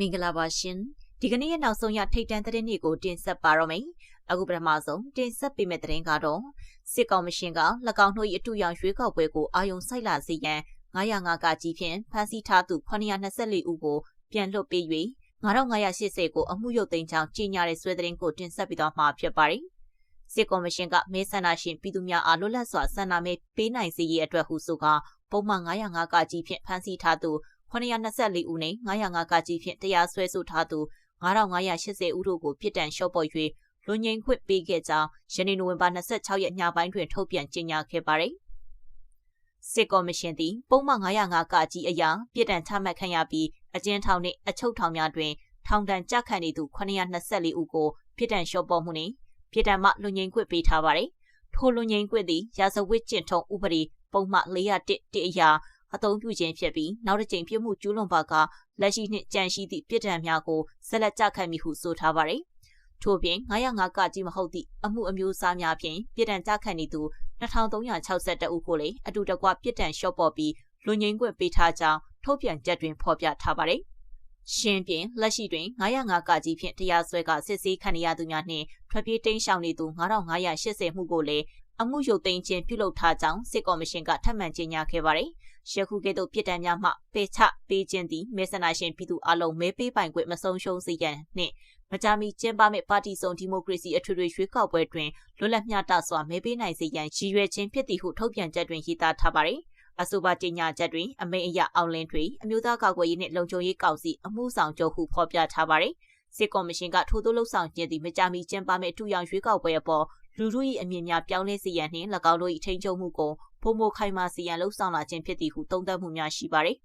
မင်္ဂလာပါရှင်ဒီကနေ့ရဲ့နောက်ဆုံးရထိတ်တန့်သတင်းတွေကိုတင်ဆက်ပါတော့မယ်အခုပထမဆုံးတင်ဆက်ပေးမယ့်သတင်းကတော့စစ်ကောင်မရှင်က၎င်းတို့၏အတူရောင်ရွေးကောက်ပွဲကိုအာယုံစိုက်လာစေရန်905ကကြီးဖြင့်ဖမ်းဆီးထားသူ924ဦးကိုပြန်လွှတ်ပေး၍9580ကိုအမှုရုပ်သိမ်းကြောင်းကြေညာတဲ့ဆွဲသတင်းကိုတင်ဆက်ပြီးတော့မှာဖြစ်ပါတယ်စစ်ကော်မရှင်ကမဲဆန္ဒရှင်ပြည်သူများအားလွတ်လပ်စွာဆန္ဒမဲပေးနိုင်စေရေးအတွက်ဟုဆိုကပုံမှန်905ကကြီးဖြင့်ဖမ်းဆီးထားသူ 924ဦးနဲ့905ကကြီးဖြင့်တရားစွဲဆိုထားသူ9580ဦးတို့ကိုပြစ်ဒဏ်လျှော့ပေါ့၍လွန်ငင်းခွင့်ပေးခဲ့ကြောင်းယနေ့နိုဝင်ဘာ26ရက်ညပိုင်းတွင်ထုတ်ပြန်ကြေညာခဲ့ပါတယ်။စစ်ကော်မရှင်သည်ပုံမှန်905ကကြီးအရာပြစ်ဒဏ်ချမှတ်ခံရပြီးအကျဉ်းထောင်နှင့်အချုပ်ထောင်များတွင်ထောင်ဒဏ်ကြခံနေသူ924ဦးကိုပြစ်ဒဏ်လျှော့ပေါ့မှုနှင့်ပြစ်ဒဏ်မှလွန်ငင်းခွင့်ပေးထားပါတယ်။ထိုလွန်ငင်းခွင့်သည်ရာဇဝတ်ကျင့်ထုံးဥပဒေပုံမှန်401တအရာ အသုံးပြုခြင်းဖြစ်ပြီးနောက်တစ်ကြိမ်ပြစ်မှုကျူးလွန်ပါကလက်ရှိနှင့်ကြန့်ရှိသည့်ပြစ်ဒဏ်များကိုဆက်လက်ကြခံမိဟုဆိုထားပါသည်။ထို့ပြင်905ကကြီးမဟုတ်သည့်အမှုအမျိုးအစားများဖြင့်ပြစ်ဒဏ်ကြခံနေသူ2362ဦးကိုလည်းအတူတကွပြစ်ဒဏ်လျှော့ပေါ့ပြီးလွန်ငင်းခွင့်ပေးထားကြောင်းထုတ်ပြန်ချက်တွင်ဖော်ပြထားပါသည်။ရှင်းပြင်လက်ရှိတွင်905ကကြီးဖြင့်တရားစွဲကစစ်ဆေးခံရသူများနှင့်ထွက်ပြေးတိမ်းရှောင်နေသူ9580မှုကိုလည်းအမှုရုပ်သိမ်းခြင်းပြုလုပ်ထားကြောင်းစစ်ကော်မရှင်ကထပ်မံကြေညာခဲ့ပါတယ်။ ယခုကဲ့သို့ပြစ်ဒဏ်များမှပေချပေးခြင်းသည်မဲဆန္ဒရှင်ပြည်သူအလုံးမဲပေးပိုင်ခွင့်မဆုံးရှုံးစေရန်နှင့်မကြာမီကျင်းပမယ့်ပါတီစုံဒီမိုကရေစီအထွေထွေရွေးကောက်ပွဲတွင်လွတ်လပ်မျှတစွာမဲပေးနိုင်စေရန်ရည်ရွယ်ခြင်းဖြစ်သည်ဟုထုတ်ပြန်ချက်တွင်ရေးသားထားပါသည်အဆိုပါကြေညာချက်တွင်အမိန်အရအောင်လင်းထွေအမျိုးသားကာကွယ်ရေးနှင့်လုံခြုံရေးကောင်စီအမှုဆောင်ချုပ်ဟုဖော်ပြထားပါသည်စစ်ကော်မရှင်ကထို့သောလှုပ်ဆောင်ခြင်းသည်မကြာမီကျင်းပမယ့်အထူးရောင်ရွေးကောက်ပွဲအပေါ်လူထု၏အမြင်များပြောင်းလဲစေရန်နှင့်၎င်းတို့၏ထိန်းချုပ်မှုကို ပုံမခိုင်မာစီရန်လှုပ်ဆောင်လာခြင်းဖြစ်သည်ဟုသုံးသပ်မှုများရှိပါသည်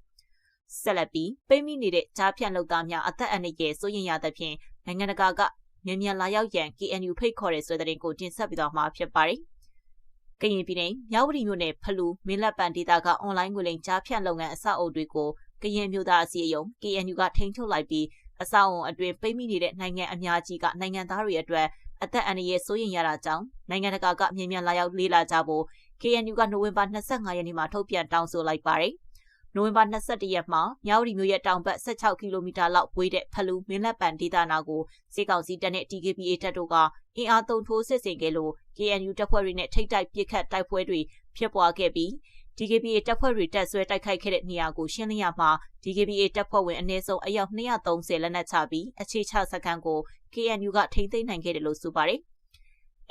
ဆက်လက်ပြီးပိမိနေတဲ့ကြားဖြန့်လုပ်သားများအသက်အန္တရာယ်စိုးရင်ရသဖြင့်နိုင်ငံတကာကမြန်မြန်လာရောက်ရန် KNU ဖိတ်ခေါ်တဲ့ဆွေးတဲ့ကိုတင်ဆက်ပြီးတော့မှာဖြစ်ပါတယ်။ကရင်ပြည်နယ်မြောက်ဝတီမြို့နယ်ဖလူမင်းလက်ပံဒေသကအွန်လိုင်းငွေလိမ်ကြားဖြန့်လုပ်ငန်းအဆောက်အအုပ်တွေကိုကရင်မျိုးသားအစည်းအရုံး KNU ကထိန်းချုပ်လိုက်ပြီးအဆောက်အုံအတွင်းပိမိနေတဲ့နိုင်ငံအများကြီးကနိုင်ငံသားတွေအတွက်အသက်အန္တရာယ်စိုးရင်ရတာကြောင့်နိုင်ငံတကာကမြန်မြန်လာရောက်လေးလာကြဖို့ KNU ကနိုဝင်ဘာ25ရက်နေ့မှာထုတ်ပြန်တောင်းဆိုလိုက်ပါတယ်။နိုဝင်ဘာ22ရက်မှာမြောက်ရီမြို့ရဲ့တောင်ဘက်16ကီလိုမီတာလောက်ဝေးတဲ့ဖလူမင်းလက်ပံဒေသနာကိုစစ်ကောင်စီတပ်နဲ့ TKPA တပ်တို့ကအင်အားသုံးထိုးစစ်ဆင်ခဲ့လို့ KNU တပ်ဖွဲ့တွေနဲ့ထိတ်တိုက်ပစ်ခတ်တိုက်ပွဲတွေဖြစ်ပွားခဲ့ပြီး DKBA တပ်ဖွဲ့တွေတပ်ဆွဲတိုက်ခိုက်ခဲ့တဲ့နေရာကိုရှင်းလင်းရမှာ DKBA တပ်ဖွဲ့ဝင်အနည်းဆုံးအယောက်230လက်နက်ချပြီးအခြေချစခန်းကို KNU ကထိန်းသိမ်းနိုင်ခဲ့တယ်လို့ဆိုပါတယ်။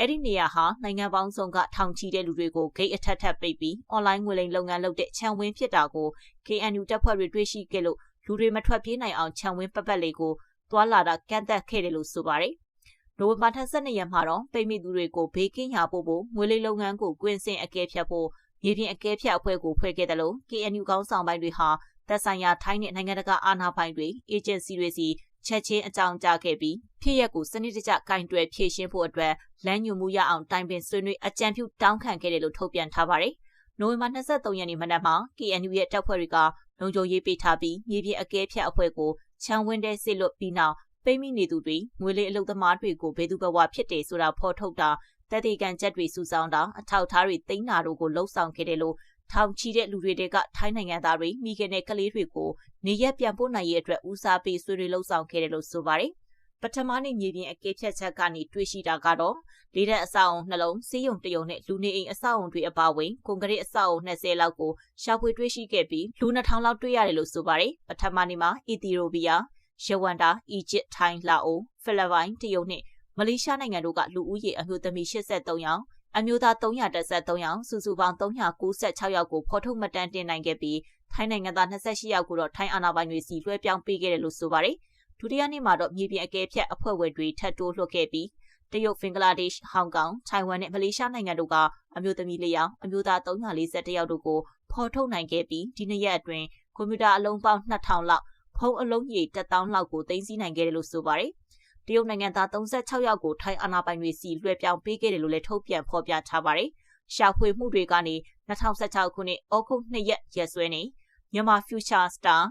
အဲ့ဒီနေရာဟာနိုင်ငံပေါင်းစုံကထောင်ချီတဲ့လူတွေကိုဂိတ်အထက်ထပ်ပိတ်ပြီးအွန်လိုင်းငွေလိမ်လုပ်ငန်းလုပ်တဲ့ခြံဝင်းဖြစ်တာကို KNU တပ်ဖွဲ့တွေတွေ့ရှိခဲ့လို့လူတွေမထွက်ပြေးနိုင်အောင်ခြံဝင်းပတ်ပတ်လေးကိုသွာလာတာကန့်သက်ခဲ့တယ်လို့ဆိုပါတယ်။နိုဝင်ဘာ22ရက်မှာတော့ပိတ်မိသူတွေကိုဘေးကင်းရာပို့ဖို့ငွေလိမ်လုပ်ငန်းကိုကွင်းစင်အကဲဖြတ်ဖို့မြေပြင်အကဲဖြတ်အဖွဲ့ကိုဖွဲ့ခဲ့တယ်လို့ KNU ကောင်းဆောင်ပိုင်းတွေဟာသက်ဆိုင်ရာထိုင်းနဲ့နိုင်ငံတကာအာဏာပိုင်တွေအေဂျင်စီတွေစီ ချက်ချင်းအကြောင်းကြားခဲ့ပြီးဖြစ်ရက်ကိုစနစ်တကျကင်တွယ်ဖြည့်ရှင်းဖို့အတွက်လမ်းညွှန်မှုရအောင်တိုင်ပင်ဆွေးနွေးအကြံပြုတောင်းခံခဲ့တယ်လို့ထုတ်ပြန်ထားပါတယ်။နိုဝင်ဘာ23ရက်နေ့မနက်မှာ KNU ရဲ့တပ်ဖွဲ့တွေကလုံခြုံရေးပေးထားပြီးမြေပြင်အကဲဖြတ်အဖွဲ့ကိုချမ်းဝင်းတဲ့စစ်လွတ်ပြီးနောက်ပိမိနေသူတွေငွေလေးအလုပ်သမားတွေကိုဘယ်သူဘဝဖြစ်တယ်ဆိုတာဖော်ထုတ်တာတတိကန်ချက်တွေစုဆောင်းတာအထောက်ထားတွေသိမ်းတာတို့ကိုလှုံ့ဆော်ခဲ့တယ်လို့ ထောင်ချီတဲ့လူတွေတွေကထိုင်းနိုင်ငံသားတွေမိခင်တဲ့ကလေးတွေကိုနေရက်ပြန်ပို့နိုင်ရေးအတွက်ဦးစားပေးဆွေးနွေးလှုံ့ဆော်ခဲ့တယ်လို့ဆိုပါတယ်ပထမနေ့မြေပြင်အကဲဖြတ်ချက်ကနေတွေ့ရှိတာကတော့လေးတဲ့အဆောက်အုံနှလုံးစီးရုံတရုံနဲ့လူနေအိမ်အဆောက်အုံတွေအပါအဝင်ကွန်ကရစ်အဆောက်အုံ20လောက်ကိုရှာဖွေတွေ့ရှိခဲ့ပြီးလူ2000လောက်တွေ့ရတယ်လို့ဆိုပါတယ်ပထမနေ့မှာအီသီယိုးပီးယားယဝန္တာအီဂျစ်ထိုင်းလာအိုဖိလစ်ပိုင်တရုတ်နဲ့မလေးရှားနိုင်ငံတို့ကလူဦးရေအမျိုးသမီး83ယောက် အမျိုးသား313ယောက်စုစုပေါင်း396ယောက်ကိုဖော်ထုတ်မှတ်တမ်းတင်နိုင်ခဲ့ပြီးထိုင်းနိုင်ငံသား28ယောက်ကိုတော့ထိုင်းအာဏာပိုင်တွေစီလွှဲပြောင်းပေးခဲ့တယ်လို့ဆိုပါတယ်ဒုတိယနေ့မှာတော့မြေပြင်အကဲဖြတ်အဖွဲ့ဝင်တွေထပ်တိုးလွှတ်ခဲ့ပြီးတရုတ်၊ဘင်္ဂလားဒေ့ရှ်၊ဟောင်ကောင်၊ထိုင်ဝမ်နဲ့မလေးရှားနိုင်ငံတို့ကအမျိုးသမီးလေးယောက်အမျိုးသား341ယောက်တို့ကိုဖော်ထုတ်နိုင်ခဲ့ပြီးဒီနှစ်ရက်အတွင်းကွန်ပျူတာအလုံးပေါင်း2000လောက်ဖုန်းအလုံးကြီး1000လောက်ကိုတင်စီနိုင်ခဲ့တယ်လို့ဆိုပါတယ်။ တရုတ်နိုင်ငံသား36ယောက်ကိုထိုင်းအာဏာပိုင်တွေစီလွှဲပြောင်းပေးခဲ့တယ်လို့လည်းထုတ်ပြန်ဖော်ပြထားပါတယ်။ရှာဖွေမှုတွေကနေ2016ခုနှစ်ဩဂုတ်2ရက်ရက်စွဲနေမြန်မာ Future Star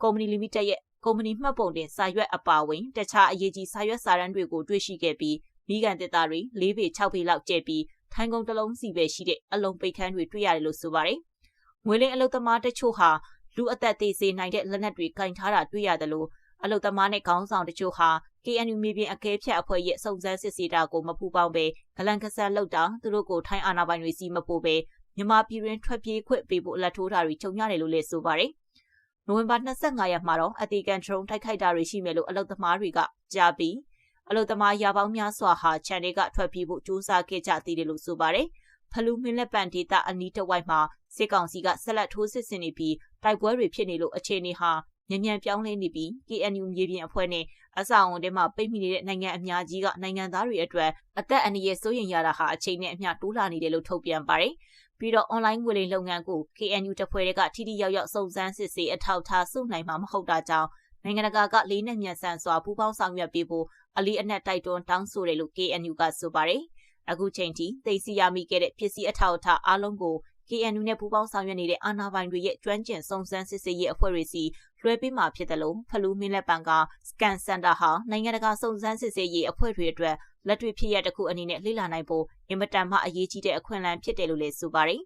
Company Limited ရဲ့ကုမ္ပဏီမှတ်ပုံတင်စာရွက်အပါအဝင်တခြားအရေးကြီးစာရွက်စာတမ်းတွေကိုတွေ့ရှိခဲ့ပြီးမိကန်တစ်သားတွေ၄ပေ၆ပေလောက်ကျဲပြီးထိုင်းကုန်းတစ်လုံးစီပဲရှိတဲ့အလုံးပိတ်ခန်းတွေတွေ့ရတယ်လို့ဆိုပါတယ်။ငွေလင်းအလုသမားတချို့ဟာလူအသက်သေးစေနိုင်တဲ့လက်နက်တွေကင်ထားတာတွေ့ရတယ်လို့ အလုသမားနဲ့ခေါင်းဆောင်တချို့ဟာ KNU မြေပြင်အကဲဖြတ်အဖွဲ့ရဲ့စုံစမ်းစစ်ဆေးတာကိုမပူပေါင်းပဲဂလန်ကဆန်လောက်တာသူတို့ကိုထိုင်းအာဏာပိုင်တွေစီမပို့ပဲမြန်မာပြည်တွင်ထွက်ပြေးခွင့်ပေးဖို့လက်ထိုးတာတွေကြုံရတယ်လို့လည်းဆိုပါတယ်။နိုဝင်ဘာ25ရက်မှာတော့အတီကန်ဒရုန်းတိုက်ခိုက်တာတွေရှိမယ်လို့အလုသမားတွေကကြားပြီးအလုသမားရာပေါင်းများစွာဟာချန်တွေကထွက်ပြေးဖို့ကြိုးစားခဲ့ကြသေးတယ်လို့ဆိုပါတယ်။ဖလူးမင်းလက်ပံဒေတာအနီးတစ်ဝိုက်မှာစစ်ကောင်စီကဆက်လက်ထိုးစစ်ဆင်နေပြီးတိုက်ပွဲတွေဖြစ်နေလို့အခြေအနေဟာ မြန်မြန်ပြောင်းလဲနေပြီး KNU မြေပြင်အဖွဲ့နဲ့အဆောက်အုံထဲမှာပိတ်မိနေတဲ့နိုင်ငံအများကြီးကနိုင်ငံသားတွေအတွက်အသက်အန္တရာယ်စိုးရိမ်ရတာဟာအချိန်နဲ့အမျှတိုးလာနေတယ်လို့ထုတ်ပြန်ပါတယ်။ပြီးတော့ online ငွေလိမ်လုပ်ငန်းကို KNU တပ်ဖွဲ့တွေကထိထိရောက်ရောက်စုံစမ်းစစ်ဆေးအထောက်ထားစုနိုင်မှာမဟုတ်တာကြောင့်နိုင်ငံတကာကလေးနဲ့မြန်ဆန်စွာပူးပေါင်းဆောင်ရွက်ပေးဖို့အလေးအနက်တိုက်တွန်းတောင်းဆိုတယ်လို့ KNU ကဆိုပါတယ်။အခုချိန်ထိသိသိရမိခဲ့တဲ့ပစ္စည်းအထောက်အထားအလုံးကို KNU နဲ့ပူးပေါင်းဆောင်ရွက်နေတဲ့အာဏာပိုင်တွေရဲ့ကျွမ်းကျင်စုံစမ်းစစ်ဆေးရေးအဖွဲ့တွေစီလွှဲပေးမှာဖြစ်တယ်လို့ဖလူးမင်းလက်ပံက Scan Center ဟာနိုင်ငံတကာစုံစမ်းစစ်ဆေးရေးအဖွဲ့တွေအတွက်လက်တွေ့ဖြစ်ရတဲ့ခုအနေနဲ့လေ့လာနိုင်ဖို့အင်မတန်မှအရေးကြီးတဲ့အခွင့်အလမ်းဖြစ်တယ်လို့လည်းဆိုပါတယ်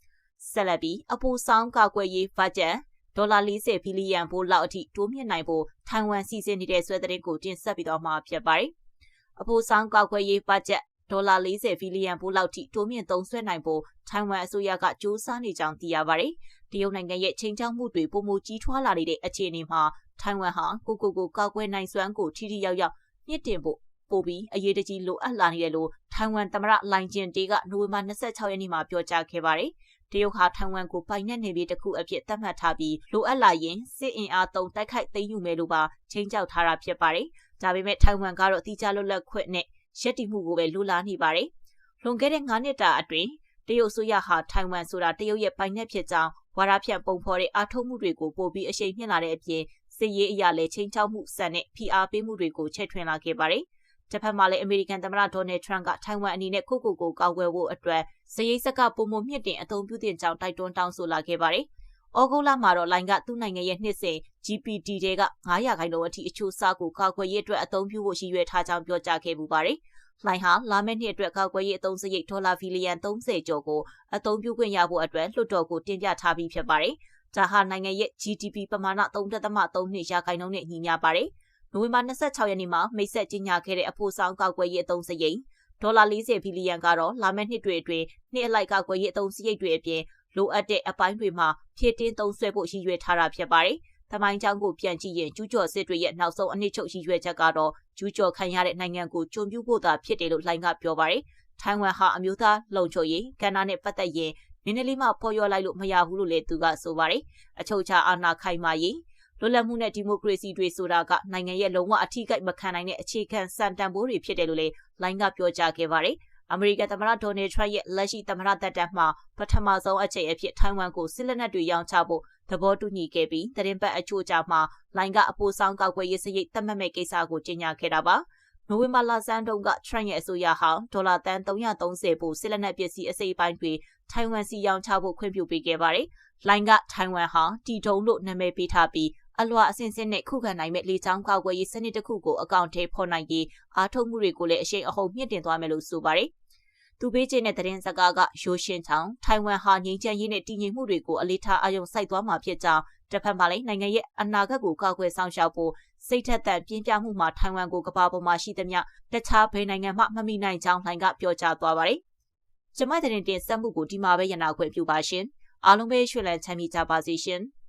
။ဆက်လက်ပြီးအပူဆောင်ကာကွယ်ရေးဘတ်ဂျက်ဒေါ်လာ40ဘီလီယံဘိုးလောက်အထိတိုးမြင့်နိုင်ဖို့ထိုင်ဝမ်စီစဉ်နေတဲ့ဆွဲတဲ့ကိုတင်ဆက်ပြီးတော့မှဖြစ်ပါတယ်။အပူဆောင်ကာကွယ်ရေးဘတ်ဂျက် ဒေါ်လာ40ဘီလီယံဘိုးလောက်ထိတိုးမြင့်သုံးစွဲနိုင်ဖို့ထိုင်ဝမ်အစိုးရကစ조사နေကြောင်းသိရပါတယ်။တရုတ်နိုင်ငံရဲ့ချိန်ချောက်မှုတွေပုံမကြီးထွားလာနေတဲ့အခြေအနေမှာထိုင်ဝမ်ဟာကိုကိုကိုကောက်ွယ်နိုင်စွမ်းကိုထိထိရောက်ရောက်မြင့်တင်ဖို့ပို့ပြီးအရေးတကြီးလိုအပ်လာနေတယ်လို့ထိုင်ဝမ်သမ္မတလိုင်ဂျင်တေးကနိုဝင်ဘာ26ရက်နေ့မှာပြောကြားခဲ့ပါတယ်။တရုတ်ဟာထိုင်ဝမ်ကိုပိုင်နဲ့နေပြည်တစ်ခုအဖြစ်သတ်မှတ်ထားပြီးလိုအပ်လာရင်စစ်အင်အားသုံးတိုက်ခိုက်သိမ်းယူမယ်လို့ပါချိန်ကြောက်ထားတာဖြစ်ပါတယ်။ဒါပေမဲ့ထိုင်ဝမ်ကတော့တိကျလွတ်လပ်ခွင့်နဲ့ ရက်တည်မှုကိုပဲလိုလားနေပါတယ်။လွန်ခဲ့တဲ့9နှစ်တာအတွင်းတရုတ်ဆိုရဟာထိုင်ဝမ်ဆိုတာတရုတ်ရဲ့ပိုင်နက်ဖြစ်ကြောင်းဝါရဖြန့်ပုံဖော်တဲ့အားထုတ်မှုတွေကိုပို့ပြီးအရှိန်မြင့်လာတဲ့အပြင်စစ်ရေးအရာလည်းချိန်ချောက်မှုစံနဲ့ဖိအားပေးမှုတွေကိုချဲ့ထွင်လာခဲ့ပါတယ်။တစ်ဖက်မှာလည်းအမေရိကန်သမ္မတဒေါ်နယ်ထရန့်ကထိုင်ဝမ်အနေနဲ့ခုခုကိုကောက်ွယ်ဖို့အတွက်စရိတ်စကပုံမမြင့်တင်အသုံးပြုတင်ကြောင်းတိုက်တွန်းတောင်းဆိုလာခဲ့ပါတယ်။ ဩဂုတ်လမှာတော့လိုင်ကသူ့နိုင်ငံရဲ့နှစ်စဉ် GPD တွေက900ခိုင်နှုန်းအထိအချိုးအစားကိုကာကွယ်ရေးအတွက်အသုံးပြုဖို့ရည်ရွယ်ထားကြောင်းပြောကြားခဲ့ပူပါတယ်။လိုင်ဟာလာမယ့်နှစ်အတွက်ကောက်ွယ်ရေးအသုံးစရိတ်ဒေါ်လာဘီလီယံ30ကျော်ကိုအသုံးပြုခွင့်ရဖို့အတွက်လွှတ်တော်ကိုတင်ပြထားပြီးဖြစ်ပါတယ်။ဒါဟာနိုင်ငံရဲ့ GDP ပမာဏ3.3နှစ်ရာခိုင်နှုန်းနဲ့ညီမျှပါတယ်။နိုဝင်ဘာ26ရက်နေ့မှာမိတ်ဆက်ကြီးညာခဲ့တဲ့အဖို့ဆောင်ကောက်ွယ်ရေးအသုံးစရိတ်ဒေါ်လာ40ဘီလီယံကတော့လာမယ့်နှစ်တွေအတွင်းနှစ်အလိုက်ကောက်ွယ်ရေးအသုံးစရိတ်တွေအပြင် လိုအပ်တဲ့အပိုင်းတွေမှာဖြည့်တင်းသုံးစွဲဖို့ရည်ရွယ်ထားတာဖြစ်ပါတယ်။သမိုင်းကြောင်းကိုပြန်ကြည့်ရင်ကျူးကျော်စစ်တွေရဲ့နောက်ဆုံးအနှစ်ချုပ်ရည်ရွယ်ချက်ကတော့ကျူးကျော်ခံရတဲ့နိုင်ငံကိုကြုံပြဖို့သာဖြစ်တယ်လို့လိုင်းကပြောပါတယ်။ထိုင်ဝမ်ဟာအမျိုးသားလုံခြုံရေးကဏ္ဍနဲ့ပတ်သက်ရင်နည်းနည်းလေးမှပေါ်ရောလိုက်လို့မရဘူးလို့လည်းသူကဆိုပါတယ်။အချုပ်ချာအာဏာခိုင်မာရေးလွတ်လပ်မှုနဲ့ဒီမိုကရေစီတွေဆိုတာကနိုင်ငံရဲ့လုံးဝအထီးကိမခံနိုင်တဲ့အခြေခံစံတန်ဖိုးတွေဖြစ်တယ်လို့လည်းလိုင်းကပြောကြားခဲ့ပါတယ်။ အမေရိကန်သမ္မတဒေါ်နယ်ထရန့်ရဲ့လက်ရှိသမ္မတသက်တမ်းမှာပထမဆုံးအချိန်အဖြစ်ထိုင်ဝမ်ကိုစစ်လက်နက်တွေရောင်းချဖို့သဘောတူညီခဲ့ပြီးတရင်ပတ်အချို့ကြာမှာလိုင်းကအပိုဆောင်ကောက်ွယ်ရေးစရိတ်သတ်မှတ်မဲ့ကိစ္စကိုကြေညာခဲ့တာပါနိုဝင်ဘာလဆန်းတုန်းကထရန့်ရဲ့အစိုးရဟာဒေါ်လာတန်330ပို့စစ်လက်နက်ပစ္စည်းအစိပ်ပိုင်းတွေထိုင်ဝမ်စီရောင်းချဖို့ခွင့်ပြုပေးခဲ့ပါတယ်။လိုင်းကထိုင်ဝမ်ဟာတီတုံလို့နာမည်ပေးထားပြီး အလွာအစင်စင်နဲ့ခုခံနိုင်မဲ့လေချောင်းကောက်ွယ်ရေးစနစ်တစ်ခုကိုအကောင့်ထဲဖော်နိုင်ပြီးအားထုတ်မှုတွေကိုလည်းအရှိန်အဟုန်မြင့်တင်သွားမယ်လို့ဆိုပါတယ်။သူပေးခြင်းတဲ့သတင်းစကားကရိုရှင်ချောင်းထိုင်ဝမ်ဟာငြိမ်းချမ်းရေးနဲ့တည်ငြိမ်မှုတွေကိုအလေးထားအယုံစိုက်သွားမှာဖြစ်ကြောင်းတစ်ဖက်မှာလည်းနိုင်ငံရဲ့အနာဂတ်ကိုကာကွယ်ဆောင်ရှောက်ဖို့စိတ်ထက်သန်ပြင်းပြမှုမှာထိုင်ဝမ်ကိုကမ္ဘာပေါ်မှာရှိသမျှတခြားဘယ်နိုင်ငံမှမမိနိုင်ကြောင်းလှိုင်ကပြောကြားသွားပါတယ်။ကျမတဲ့တင်ဆက်မှုကိုဒီမှာပဲရနာခွင့်ပြုပါရှင်။အားလုံးပဲရွှေလန်းချမ်းမြေကြပါစေရှင်။